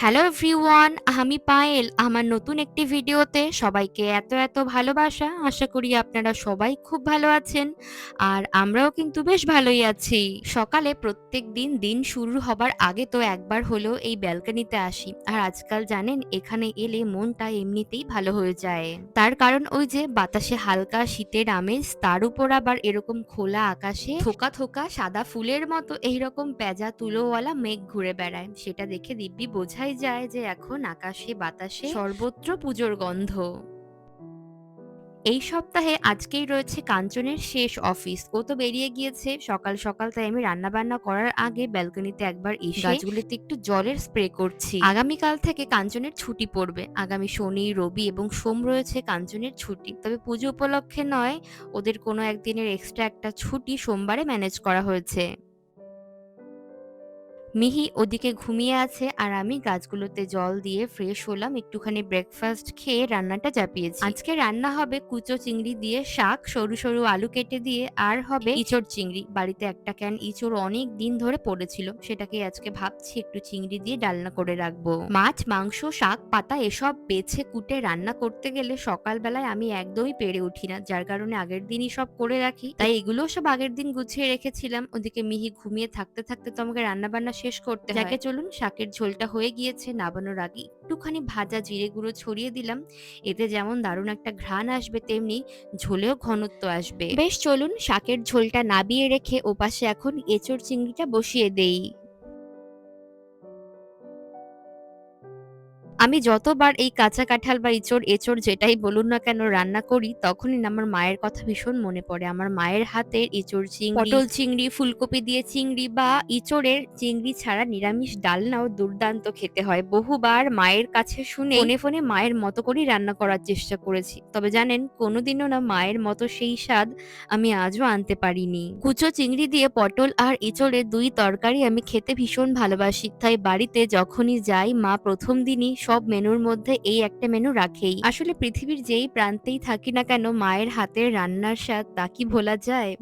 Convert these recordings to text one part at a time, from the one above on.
Hello everyone আমি পায়েল। আমার নতুন একটি ভিডিওতে সবাইকে এত এত ভালোবাসা। আশা করি আপনারা সবাই খুব ভালো আছেন। আর আমরাও কিন্তু বেশ ভালোই আছি। সকালে প্রত্যেক দিন দিন শুরু হবার আগে তো একবার হলেও এই ব্যালকনিতে আসি। আর আজকাল জানেন, এখানে এলে মনটা এমনিতেই ভালো হয়ে যায়। তার কারণ ওই যে বাতাসে হালকা শীতের আমেজ, তার উপর আবার এরকম খোলা আকাশে থোকা থোকা সাদা ফুলের মতো এইরকম পেঁজা তুলোওয়ালা মেঘ ঘুরে বেড়ায়। সেটা দেখে দিব্যি বোঝাই যায় যে এখন আকাশে বাতাসে সর্বত্র পুজোর গন্ধ। এই সপ্তাহে আজকেই রয়েছে কাঞ্চনের শেষ অফিস। ও তো বেরিয়ে গিয়েছে। সকাল সকাল তাই আমি রান্না বান্না করার আগে ব্যালকনিতে একবার এসে গাছগুলিতে একটু জলের স্প্রে করছি। আগামীকাল থেকে কাঞ্চনের ছুটি পড়বে। আগামী শনি রবি এবং সোম রয়েছে কাঞ্চনের ছুটি। তবে পুজো উপলক্ষে নয় ওদের কোনো একদিনের এক্সট্রা একটা ছুটি সোমবারে ম্যানেজ করা হয়েছে। মিহি ওদিকে ঘুমিয়ে আছে আর আমি গাছগুলোতে জল দিয়ে ফ্রেশ হলাম। একটুখানি ব্রেকফাস্ট খেয়ে রান্নাটা চাপিয়েছি আজকে রান্না হবে কুচো চিংড়ি দিয়ে শাক, সরু সরু আলু কেটে দিয়ে, আর হবে ইচড় চিংড়ি। বাড়িতে একটা ক্যান ইচড় অনেক দিন ধরে পড়েছিল। সেটাকে আজকে ভাবছি একটু চিংড়ি দিয়ে ডালনা করে রাখব। মাছ, মাংস, শাক, পাতা এসব বেছে কুটে রান্না করতে গেলে সকালবেলায় আমি একদমই পেরে উঠি না। যার কারণে আগের দিনই সব করে রাখি। তাই এগুলো সব আগের দিন গুছিয়ে রেখেছিলাম। ওদিকে মিহি ঘুমিয়ে থাকতে থাকতে তো আমাকে রান্না বান্না শেষ করতে যাকে চলুন শাকের ঝোলটা হয়ে গিয়েছে নাবানোর আগে। একটুখানি ভাজা জিরে গুঁড়ো ছড়িয়ে দিলাম। এতে যেমন দারুণ একটা ঘ্রাণ আসবে তেমনি ঝোলেও ঘনত্ব আসবে। বেশ চলুন শাকের ঝোলটা নাবিয়ে রেখে ওপাশে এখন এঁচড় চিংড়িটা বসিয়ে দেই। আমি যতবার এই কাঁচা কাঁঠাল বা ইঁচড় এঁচড় যেটাই বলুন না কেন রান্না করি, তখনই আমার মায়ের কথা ভীষণ মনে পড়ে। আমার মায়ের হাতের ইঁচড় চিংড়ি, পটল চিংড়ি, ফুলকপি দিয়ে চিংড়ি বা ইঁচড়ের চিংড়ি ছাড়া নিরামিষ ডালনাও দুর্দান্ত খেতে হয়। বহুবার মায়ের কাছে শুনে ফোনে ফোনে মায়ের মতো করেই রান্না করার চেষ্টা করেছি। তবে জানেন, কোনোদিনও না মায়ের মতো সেই স্বাদ আমি আজও আনতে পারিনি। কুচো চিংড়ি দিয়ে পটল আর ইঁচড়ের দুই তরকারি আমি খেতে ভীষণ ভালোবাসি। তাই বাড়িতে যখনই যাই, মা প্রথম দিনই সব মেনুর মধ্যে এই একটা মেনু রাখেই। আসলে পৃথিবীর যেই প্রান্তেই থাকি না কেন, মায়ের হাতের রান্নার স্বাদ তা কি ভোলা যায়?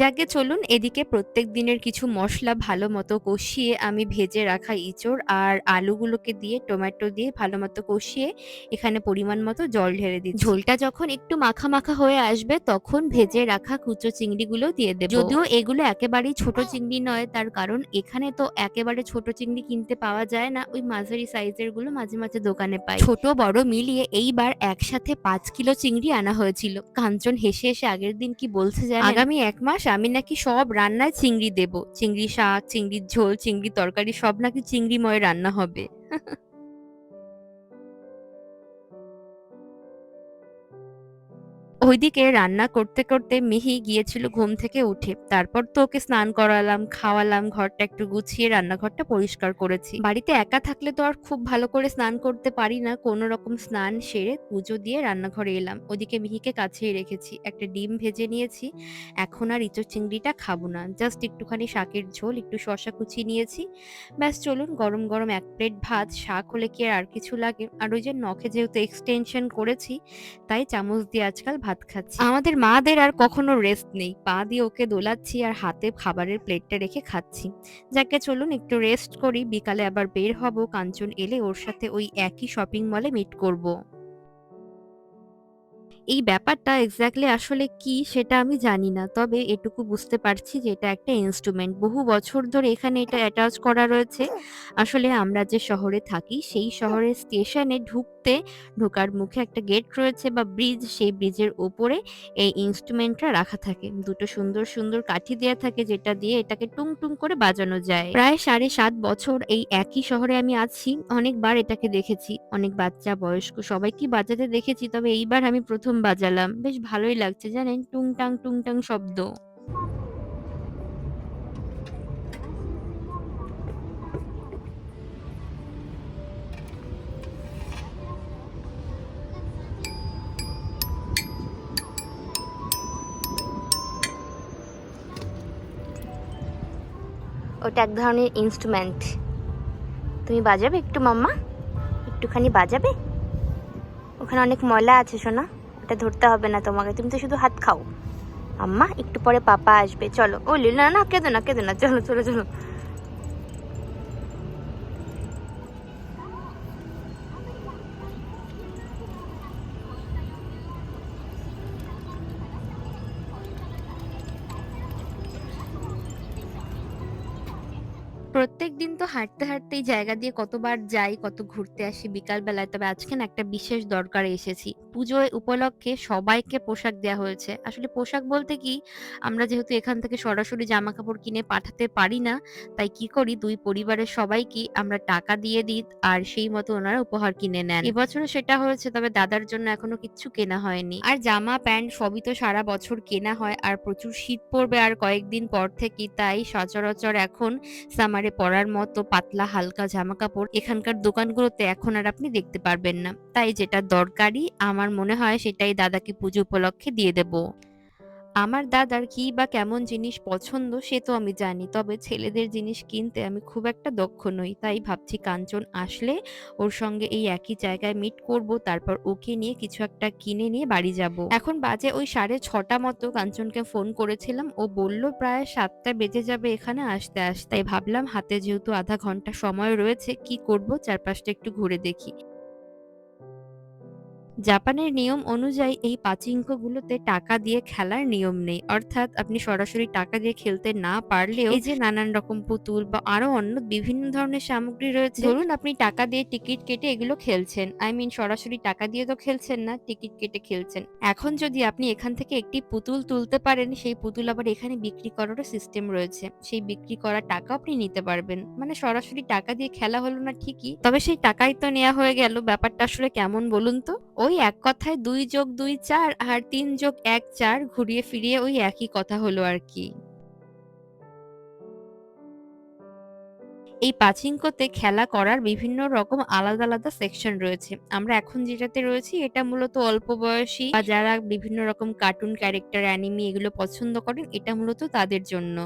যাকে চলুন এদিকে প্রত্যেক দিনের কিছু মশলা ভালো মতো কষিয়ে আমি ভেজে রাখা ইঁচড় আর আলুগুলোকে দিয়ে, টমেটো দিয়ে ভালো মতো কষিয়ে এখানে পরিমাণ মতো জল ঢেলে দিই ঝোলটা যখন একটু মাখা মাখা হয়ে আসবে তখন ভেজে রাখা কুচো চিংড়িগুলো দিয়ে দেবো। যদিও এগুলো একেবারেই ছোট চিংড়ি নয়, তার কারণ এখানে তো একেবারে ছোট চিংড়ি কিনতে পাওয়া যায় না, ওই মাঝারি সাইজেরগুলো মাঝে মাঝে দোকানে পাই। ছোট বড় মিলিয়ে এইবার একসাথে পাঁচ কিলো চিংড়ি আনা হয়েছিল। কাঞ্চন হেসে হেসে আগের দিন কি বলছে যায় আগামী এক মাস আমি নাকি সব রান্নায় চিংড়ি দেব। চিংড়ি শাক, চিংড়ির ঝোল, চিংড়ি তরকারি, সব নাকি চিংড়িময় রান্না হবে। ওইদিকে রান্না করতে করতে মিহি গিয়েছিল ঘুম থেকে উঠে। তারপর তো ওকে স্নান করালাম, খাওয়ালাম, ঘরটা একটু গুছিয়ে রান্নাঘরটা পরিষ্কার করেছি। বাড়িতে একা থাকলে তো আর খুব ভালো করে স্নান করতে পারি না, কোনো রকম স্নান সেরে পুজো দিয়ে রান্নাঘরে এলাম। ওদিকে মিহিকে কাছেই রেখেছি, একটা ডিম ভেজে নিয়েছি, এখন আর ইঁচড় চিংড়িটা খাব না। জাস্ট একটুখানি শাকের ঝোল, একটু শশা কুচি নিয়েছি। ব্যাস চলুন, গরম গরম এক প্লেট ভাত, শাক হলে কি আর কিছু লাগে? আর ওই যে নখে যেহেতু এক্সটেনশন করেছি, তাই চামচ দিয়ে আজকাল ভাত খাচ্ছি। আমাদের মাদের আর কখনো রেস্ট নেই। পা দিয়ে ওকে দোলাচ্ছি আর হাতে খাবারের প্লেটটা রেখে খাচ্ছি। যাকে চলুন একটু রেস্ট করি। বিকালে আবার বের হব। কাঞ্চন এলে ওর সাথে ওই একই শপিং মলে মিট করব। এই ব্যাপারটা এক্স্যাক্টলি আসলে কি সেটা আমি জানি না। তবে এটুকু বুঝতে পারছি যে এটা একটা ইনস্ট্রুমেন্ট বহু বছর ধরে এখানে এটা অ্যাটাচ করা রয়েছে। আসলে আমরা যে শহরে থাকি, সেই শহরের স্টেশনে ঢুকতে, ঢোকার মুখে একটা গেট রয়েছে বা ব্রিজ সেই ব্রিজের ওপরে এই ইনস্ট্রুমেন্টটা রাখা থাকে। দুটো সুন্দর সুন্দর কাঠি দেওয়া থাকে যেটা দিয়ে এটাকে টুং টুং করে বাজানো যায়। প্রায় সাড়ে সাত বছর এই একই শহরে আমি আছি। অনেকবার এটাকে দেখেছি। অনেক বাচ্চা, বয়স্ক, সবাইকে বাজাতে দেখেছি। তবে এইবার আমি প্রথম বাজালাম। বেশ ভালোই লাগছে, জানেন? টুংটাং টুংটাং শব্দ। ওটা এক ধরনের ইনস্ট্রুমেন্ট তুমি বাজাবে একটু, মাম্মা? একটুখানি বাজাবে? ওখানে অনেক ময়লা আছে সোনা এটা ধরতে হবে না তোমাকে, তুমি তো শুধু হাত খাও। আম্মা, একটু পরে পাপা আসবে, চলো। ও, লিল, না না, কেঁদো না কেঁদো না, চলো চলো চলো। প্রত্যেক দিন তো হাঁটতে হাঁটতে এই জায়গা দিয়ে কতবার যাই, কত ঘুরতে আসি বিকাল বেলায় তবে আজকে না একটা বিশেষ দরকারে এসেছি। পুজো উপলক্ষে সবাইকে পোশাক দেওয়া হয়েছে। আসলে পোশাক বলতে কি, আমরা যেহেতু এখান থেকে সরাসরি জামা কাপড় কিনে পাঠাতে পারি না, তাই কি করি? দুই পরিবারের সবাইকে আমরা টাকা দিয়ে দিই আর সেই মতো ওনারা উপহার কিনে নেন। এবছরও সেটা হয়েছে, তবে দাদার জন্য এখনও কিচ্ছু কেনা হয়নি। আর জামা, প্যান্ট সবই তো সারা বছর কেনা হয় আর প্রচুর শীত পড়বে আর কয়েকদিন পর থেকে তাই সচরাচর এখন সামারে পরার মতো পাতলা হালকা জামা কাপড় এখানকার দোকানগুলোতে এখন আর আপনি দেখতে পারবেন না। তাই যেটা দরকারি, আমার মনে হয় সেটাই দাদাকে পুজো উপলক্ষে দিয়ে দেব। আমার দাদার কি বা কেমন জিনিস পছন্দ সে তো আমি জানি। তবে ছেলেদের জিনিস কিনতে আমি খুব একটা দক্ষ নই। তাই ভাবছি কাঞ্চন আসলে ওর সঙ্গে এই একই জায়গায় মিট করব, তারপর ওকে নিয়ে কিছু একটা কিনে নিয়ে বাড়ি যাব। এখন বাজে ওই সাড়ে ছটা মতো, কাঞ্চনকে ফোন করেছিলাম। ও বলল, প্রায় সাতটা বেজে যাবে এখানে আসতে আসতে। তাই ভাবলাম, হাতে যেহেতু আধা ঘণ্টা সময় রয়েছে, কি করব? চারপাশটা একটু ঘুরে দেখি। জাপানের নিয়ম অনুযায়ী এই পাচিঙ্কোগুলোতে টাকা দিয়ে খেলার নিয়ম নেই। অর্থাৎ আপনি সরাসরি টাকা দিয়ে খেলতে না পারলেও এই যে নানান রকম পুতুল বা আরও অন্য বিভিন্ন ধরনের সামগ্রী রয়েছে, ধরুন আপনি টাকা দিয়ে টিকিট কেটে এগুলো খেলছেন। আই মিন সরাসরি টাকা দিয়ে তো খেলছেন না, টিকিট কেটে খেলছেন। এখন যদি আপনি এখান থেকে একটি পুতুল তুলতে পারেন, সেই পুতুল আবার এখানে বিক্রি করারও সিস্টেম রয়েছে। সেই বিক্রি করা টাকা আপনি নিতে পারবেন। মানে সরাসরি টাকা দিয়ে খেলা হলো না ঠিকই, তবে সেই টাকাই তো নেওয়া হয়ে গেল। ব্যাপারটা আসলে কেমন বলুন তো? ওই এক কথায় দুই যোগ দুই চার আর তিন যোগ এক চার ঘুরিয়ে ফিরিয়ে ওই একই কথা হলো আর কি। এই পাচিঙ্কোতে খেলা করার বিভিন্ন রকম আলাদা আলাদা সেকশন রয়েছে। আমরা এখন যেটাতে রয়েছি এটা মূলত অল্প বয়সী বা যারা বিভিন্ন রকম কার্টুন ক্যারেক্টার অ্যানিমি এগুলো পছন্দ করেন এটা মূলত তাদের জন্য।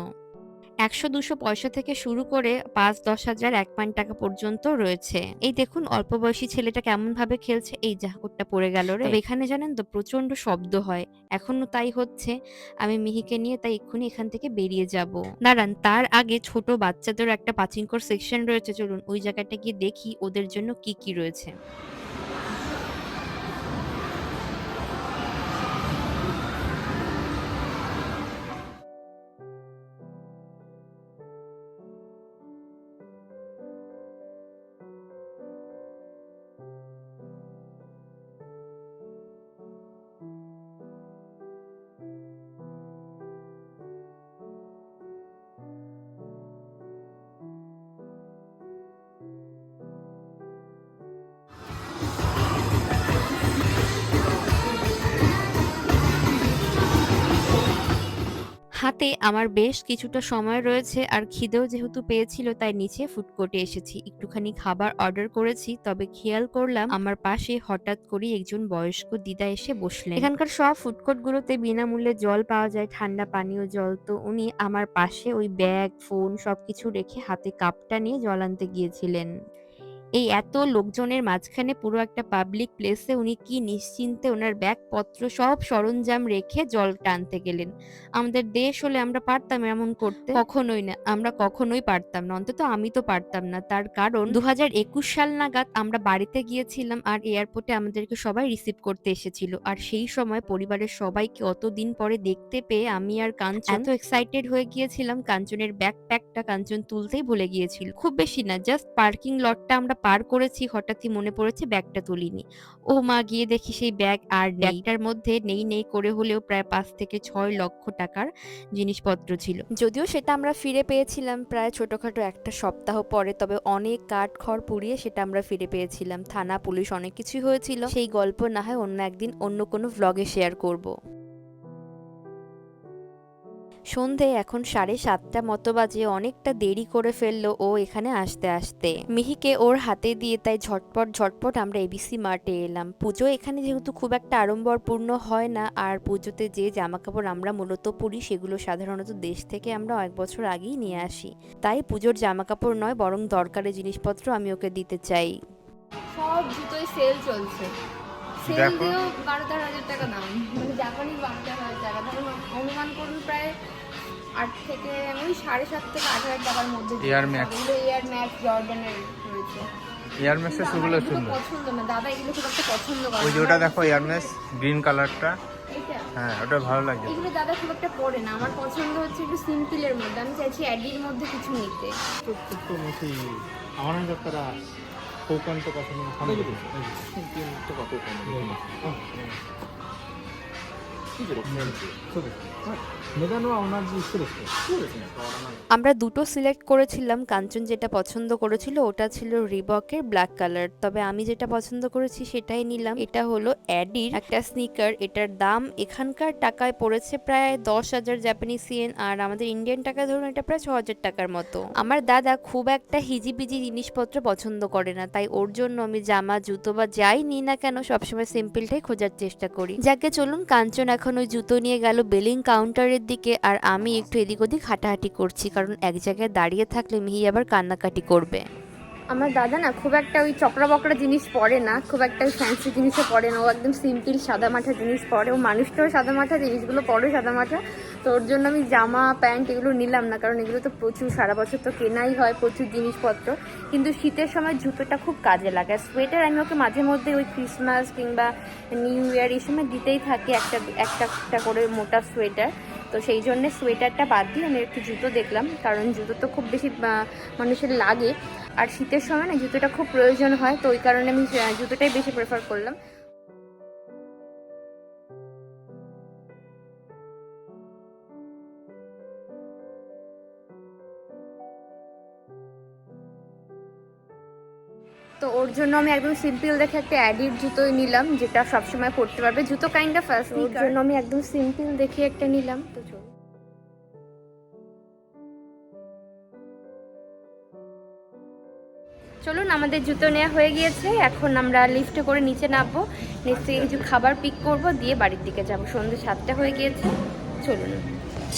একশো দুশো পয়সা থেকে শুরু করে পাঁচ দশ হাজার এক পয়েন্ট টাকা পর্যন্ত রয়েছে। এই দেখুন অল্প বয়সী ছেলেটা কেমন ভাবে খেলছে। এই ওটা পড়ে গেল রে। এখানে জানেন তো প্রচণ্ড শব্দ হয়। এখনও তাই হচ্ছে। আমি মিহিকে নিয়ে তাই এক্ষুনি এখান থেকে বেরিয়ে যাব। দাঁড়ান তার আগে ছোট বাচ্চাদের একটা পাচিঙ্কর সেকশন রয়েছে। চলুন ওই জায়গাটা গিয়ে দেখি ওদের জন্য কি কি রয়েছে। হাতে আমার বেশ কিছুটা সময় রয়েছে আর খিদেও যেহেতু পেয়েছিল তাই নিচে ফুড এসেছি। একটুখানি খাবার অর্ডার করেছি, তবে খেয়াল করলাম আমার পাশে হঠাৎ করে একজন বয়স্ক দিদা এসে বসলেন। এখানকার সব ফুড গুলোতে বিনামূল্যে জল পাওয়া যায়, ঠান্ডা পানীয় জল। তো উনি আমার পাশে ওই ব্যাগ, ফোন সবকিছু রেখে হাতে কাপটা নিয়ে জল আনতে গিয়েছিলেন। এই এত লোকজনের মাঝখানে পুরো একটা পাবলিক প্লেসে উনি কি নিশ্চিন্তে ওনার ব্যাগপত্র সব সরঞ্জাম রেখে জল টানতে গেলেন। আমাদের দেশ হলে আমরা পারতাম এমন করতে? কখনোই না, আমরা কখনোই পারতাম না, অন্তত আমি তো পারতাম না। তার কারণ দু হাজার একুশ সাল নাগাদ আমরা বাড়িতে গিয়েছিলাম আর এয়ারপোর্টে আমাদেরকে সবাই রিসিভ করতে এসেছিল। আর সেই সময় পরিবারের সবাইকে অতদিন পরে দেখতে পেয়ে আমি আর কাঞ্চন এত এক্সাইটেড হয়ে গিয়েছিলাম, কাঞ্চনের ব্যাকপ্যাকটা কাঞ্চন তুলতেই ভুলে গিয়েছিল। খুব বেশি না জাস্ট পার্কিং লটটা আমরা পার করেছি, হঠাৎই মনে পড়েছে ব্যাগটা তুলিনি। ও মা, গিয়ে দেখি সেই ব্যাগ আর ব্যাগটার মধ্যে নেই নেই করে হলেও প্রায় পাঁচ থেকে ছয় লক্ষ টাকার জিনিসপত্র ছিল। যদিও সেটা আমরা ফিরে পেয়েছিলাম প্রায় ছোটখাটো একটা সপ্তাহ পরে, তবে অনেক কাঠ খড় পুড়িয়ে সেটা আমরা ফিরে পেয়েছিলাম। থানা, পুলিশ অনেক কিছুই হয়েছিল। সেই গল্প না হয় অন্য একদিন অন্য কোনো ভ্লগে শেয়ার করব। সন্ধে এখন সাড়ে সাতটা মতো বাজে অনেকটা দেরি করে ফেলল ও এখানে আসতে আসতে। মিহিকে ওর হাতে দিয়ে তাই ঝটপট ঝটপট আমরা এবিসি মার্টে এলাম। পুজো এখানে যেহেতু খুব একটা আড়ম্বরপূর্ণ হয় না আর পুজোতে যে জামা কাপড় আমরা মূলত পরি সেগুলো সাধারণত দেশ থেকে আমরা এক বছর আগেই নিয়ে আসি। তাই পুজোর জামা কাপড় নয় বরং দরকারি জিনিসপত্র আমি ওকে দিতে চাই। সব জুতোই সেল চলছে। সেল দেখো। দিয়েও বারো তেরো হাজার টাকা দাম। মানে জাপানি বারো তেরো হাজার টাকা। ধরুন অনুমান করুন প্রায় আট থেকে ওই সাড়ে সাত থেকে আট হাজার টাকার মধ্যে এয়ার ম্যাক্স এয়ার ম্যাক্স জর্ডানের রয়েছে এয়ার ম্যাক্স সেগুলো সুন্দর পছন্দ না দাদা এগুলো খুব একটা পছন্দ করে ওই যে ওটা দেখো এয়ার ম্যাক্স গ্রিন কালারটা হ্যাঁ ওটা ভালো লাগে এগুলো দাদা খুব একটা পরে না আমার পছন্দ হচ্ছে একটু সিম্পলের মধ্যে আমি চাইছি অ্যাডির মধ্যে কিছু নিতে আমার যাত্রা ಹೋಗುವಂಥ ಕಥೆ আমরা দুটো সিলেক্ট করেছিলাম, কাঞ্চন যেটা পছন্দ করেছিল ওটা ছিল রিবকের ব্ল্যাক কালার। তবে আমি যেটা পছন্দ করেছি সেটাই নিলাম। এটা হলো অ্যাডির একটা স্নিকার এটার দাম এখানকার টাকায় পড়েছে প্রায় দশ হাজার জাপানিজ সিএন আর আমাদের ইন্ডিয়ান টাকায় ধরুন এটা প্রায় ছ হাজার টাকার মতো। আমার দাদা খুব একটা হিজিবিজি জিনিসপত্র পছন্দ করে না, তাই ওর জন্য আমি জামা, জুতো বা যাই নিই না কেন সবসময় সিম্পলটাই খোঁজার চেষ্টা করি। যাকে চলুন কাঞ্চন এখন ওই জুতো নিয়ে গেল বেলিং কাউন্টারের দিকে আর আমি একটু এদিক ওদিক হাঁটাহাঁটি করছি, কারণ এক জায়গায় দাঁড়িয়ে থাকলে মিহি আবার কান্নাকাটি করবে। আমার দাদা না খুব একটা ওই চকরা বকরা জিনিস পরে না, খুব একটা ওই ফ্যান্সি জিনিসও পরে না। ও একদম সিম্পল সাদা মাঠা জিনিস পরে। ও মানুষটাও সাদা মাঠা জিনিসগুলো পরে সাদা মাঠা তো ওর জন্য আমি জামা, প্যান্ট এগুলো নিলাম না, কারণ এগুলো তো প্রচুর, সারা বছর তো কেনাই হয় প্রচুর জিনিসপত্র। কিন্তু শীতের সময় জুতোটা খুব কাজে লাগে। আর সোয়েটার আমি ওকে মাঝে মধ্যে ওই ক্রিসমাস কিংবা নিউ ইয়ার এই সময় দিতেই থাকি একটা একটা একটা করে মোটা সোয়েটার তো সেই জন্যে সোয়েটারটা বাদ দিয়ে আমি একটু জুতো দেখলাম, কারণ জুতো তো খুব বেশি মানুষের লাগে। আর শীতের সময় না জুতোটা খুব প্রয়োজন হয় তো ওই কারণে আমি জুতোটাই বেশি প্রেফার করলাম। তো ওর জন্য আমি একদম সিম্পল দেখে একটা অ্যাডির জুতোই নিলাম যেটা সবসময় পরতে পারবে। জুতো কাইন্ড অফ ওর জন্য আমি একদম সিম্পল দেখে একটা নিলাম তো চলুন। চলুন, আমাদের জুতো নেওয়া হয়ে গিয়েছে। এখন আমরা লিফটে করে নিচে নামবো। নিচ থেকে কিছু খাবার পিক করব, দিয়ে বাড়ির দিকে যাব। সন্ধ্যে সাতটা হয়ে গিয়েছে। চলুন।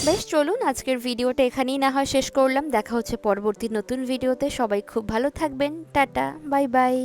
বেশ, চলুন। আজকের ভিডিওটা এখানেই না হয় শেষ করলাম। দেখা হচ্ছে পরবর্তী নতুন ভিডিওতে। সবাই খুব ভালো থাকবেন। Tata, bye bye.